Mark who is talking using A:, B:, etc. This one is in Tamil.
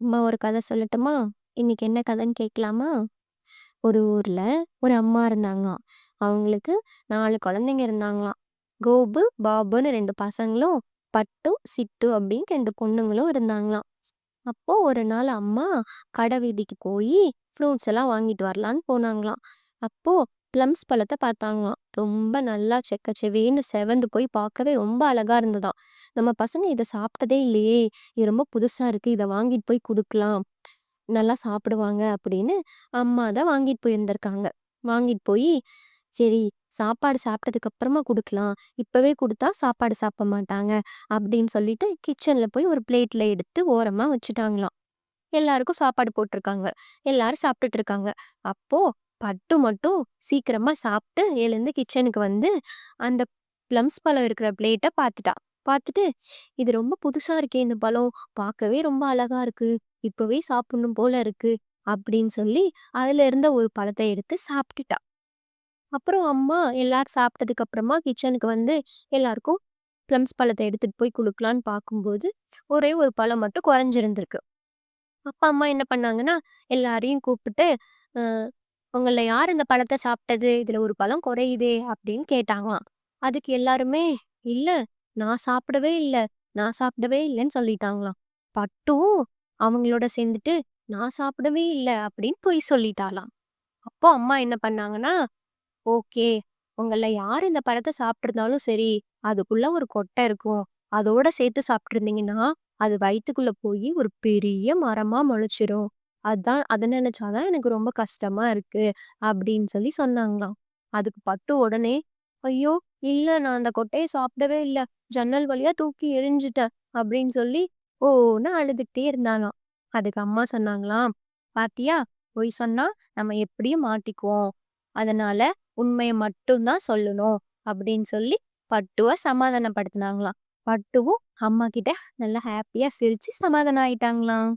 A: அம்மா ஒரு கதை சொல்லட்டுமா? இன்னைக்கு என்ன கதைன்னு கேட்கலாமா? ஒரு ஊர்ல ஒரு அம்மா இருந்தாங்களாம். அவங்களுக்கு நாலு குழந்தைங்க இருந்தாங்களாம். கோபு, பாபுன்னு ரெண்டு பசங்களும், பட்டு, சிட்டு அப்படின்னு ரெண்டு பொண்ணுங்களும் இருந்தாங்களாம். அப்போ ஒரு நாள் அம்மா கடை வீதிக்கு போய் ஃப்ரூட்ஸ் எல்லாம் வாங்கிட்டு வரலான்னு போனாங்களாம். அப்போ ப்ளம்ஸ் பழத்தை பார்த்தாங்களாம். ரொம்ப நல்லா செக்க செக்கச்செவேன்னு செவந்து போய் பார்க்கவே ரொம்ப அழகா இருந்ததாம். நம்ம பசங்க இதை சாப்பிட்டதே இல்லையே! இது ரொம்ப புதுசா இருக்கு. இதை வாங்கிட்டு போய் கொடுக்கலாம் நல்லா சாப்பிடுவாங்க அப்படின்னு அம்மா தான் வாங்கிட்டு போயிருந்திருக்காங்க. வாங்கிட்டு போய், சரி சாப்பாடு சாப்பிட்டதுக்கு அப்புறமா கொடுக்கலாம் இப்பவே கொடுத்தா சாப்பாடு சாப்பிட மாட்டாங்க. அப்படின்னு சொல்லிட்டு கிச்சன்ல போய் ஒரு பிளேட்ல எடுத்து ஓரமா வச்சுட்டாங்களாம். எல்லாருக்கும் சாப்பாடு போட்டிருக்காங்க. எல்லாரும் சாப்பிட்டுட்டு இருக்காங்க. அப்போ பட்டு மட்டும் சீக்கிரமா சாப்பிட்டு எழுந்து கிச்சனுக்கு வந்து அந்த ப்ளம்ஸ் பழம் இருக்கிற பிளேட்டை பார்த்துட்டா. பார்த்துட்டு, இது ரொம்ப புதுசா இருக்கே இந்த பழம். பார்க்கவே ரொம்ப அழகா இருக்கு. இப்பவே சாப்பிடணும் போல இருக்கு. அப்படின்னு சொல்லி அதுல இருந்த ஒரு பழத்தை எடுத்து சாப்பிட்டுட்டா. அப்புறம் அம்மா எல்லாரும் சாப்பிட்டதுக்கு அப்புறமா கிச்சனுக்கு வந்து எல்லாருக்கும் ப்ளம்ஸ் பழத்தை எடுத்துட்டு போய் கொடுக்கலான்னு பார்க்கும்போது, ஒரே ஒரு பழம் மட்டும் குறைஞ்சிருந்திருக்கு. அப்பா அம்மா என்ன பண்ணாங்கன்னா, எல்லாரையும் கூப்பிட்டு, உங்களை யார் இந்த பழத்தை சாப்பிட்டது? இதுல ஒரு பழம் குறையுதே அப்படின்னு கேட்டாங்களாம். அதுக்கு எல்லாருமே, இல்ல நான் சாப்பிடவே இல்ல. நான் சாப்பிடவே இல்லைன்னு சொல்லிட்டாங்களாம். பட்டும் அவங்களோட சேர்ந்துட்டு, நான் சாப்பிடவே இல்ல அப்படின்னு பொய் சொல்லிட்டாலாம் அப்போ அம்மா என்ன பண்ணாங்கன்னா, ஓகே. உங்கள யார் இந்த பழத்தை சாப்பிட்டிருந்தாலும் சரி, அதுக்குள்ள ஒரு கொட்டை இருக்கும். அதோட சேர்த்து சாப்பிட்ருந்தீங்கன்னா அது வயிற்றுக்குள்ள போய் ஒரு பெரிய மரமா முளைச்சிரும். அதான் அத நினைச்சா தான் எனக்கு ரொம்ப கஷ்டமா இருக்கு. அப்படின்னு சொல்லி சொன்னாங்களாம். அதுக்கு பட்டு உடனே, ஐயோ! இல்ல நான் அந்த கொட்டைய சாப்பிடவே இல்ல. ஜன்னல் வழியா தூக்கி எறிஞ்சுட்டேன். அப்படின்னு சொல்லி ஓன்னு அழுதுகிட்டே இருந்தாளாம். அதுக்கு அம்மா சொன்னாங்களாம், பாத்தியா? பொய் சொன்னா நம்ம எப்படியும் மாட்டிக்குவோம். அதனால உண்மைய மட்டும் தான் சொல்லணும். அப்படின்னு சொல்லி பட்டுவ சமாதானப்படுத்துனாங்களாம். பட்டுவும் அம்மா கிட்ட நல்லா ஹாப்பியா சிரிச்சு சமாதானம் ஆயிட்டாங்களாம்.